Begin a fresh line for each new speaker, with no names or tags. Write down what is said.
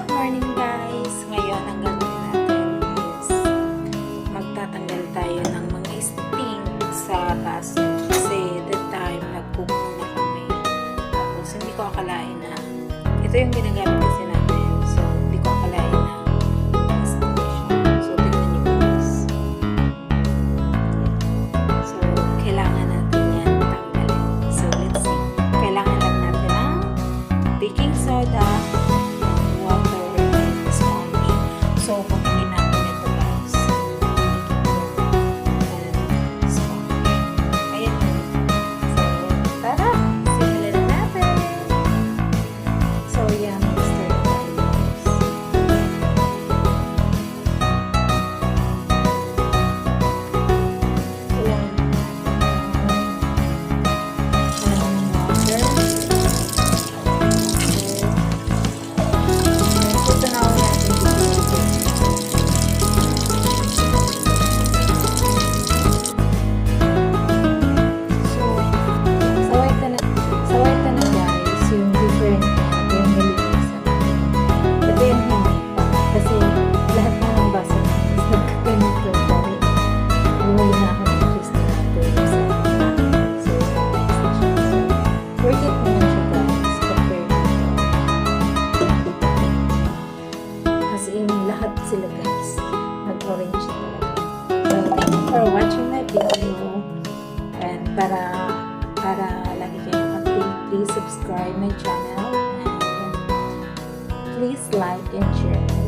Good morning guys! Ngayon ang gagawin natin is magtatanggal tayo ng mga sting sa baso kasi that time nagpook muna kami. Tapos hindi ko akalain na ito yung ginagamit kasi namin so hindi ko akalain na soda. update nyo and para para lagi kayong update please subscribe my channel. And please like and share.